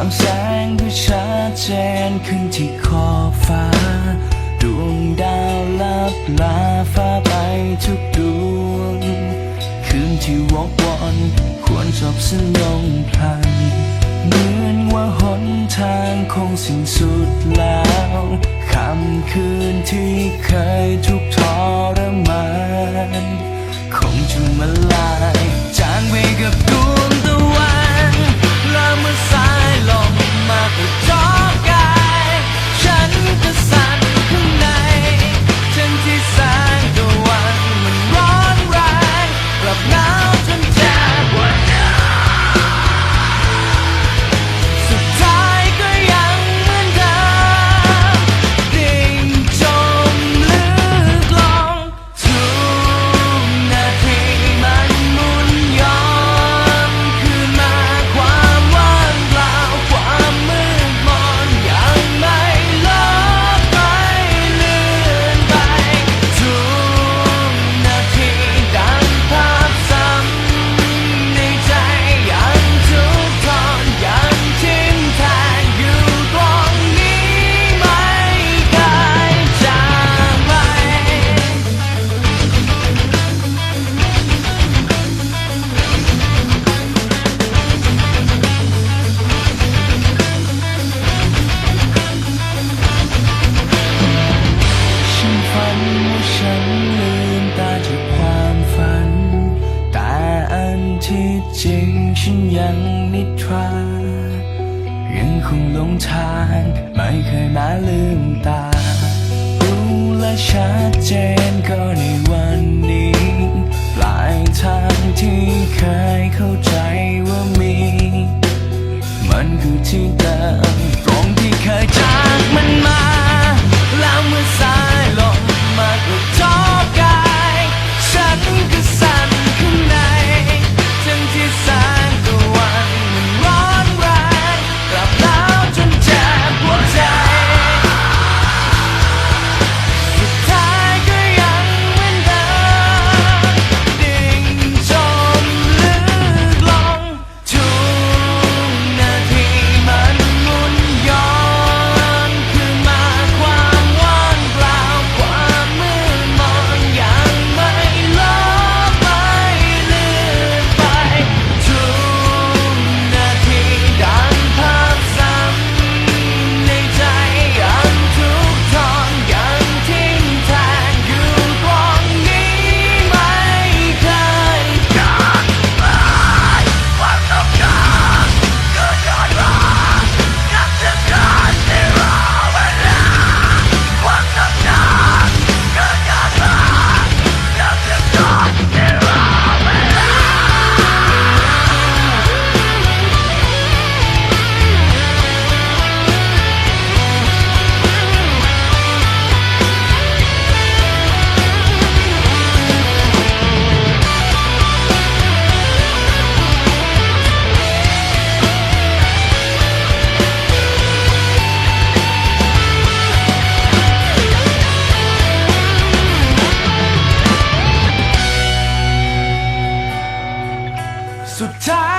ริมแสงที่ชัดเจนขึ้นที่ขอบฟ้า ดวงดาวลับลาฟ้าไปทุกดวง คืนที่วอกวอนควรจบสิ้นลงพลันเหมือนว่าหนทางคงสิ้นสุดแล้วคำคืนที่เคยทุกทรมานคงจะมาลายจางไปกับ ให้ฉันลืมตาจากความฝัน แต่อันที่จริงฉันยังนิทรายังคงหลงทางไม่เคยมาลืมตา รู้และชัดเจนก็ในวันนี้ ปลายทางที่เคยเข้าใจว่ามี มันคือที่เดิ so tight.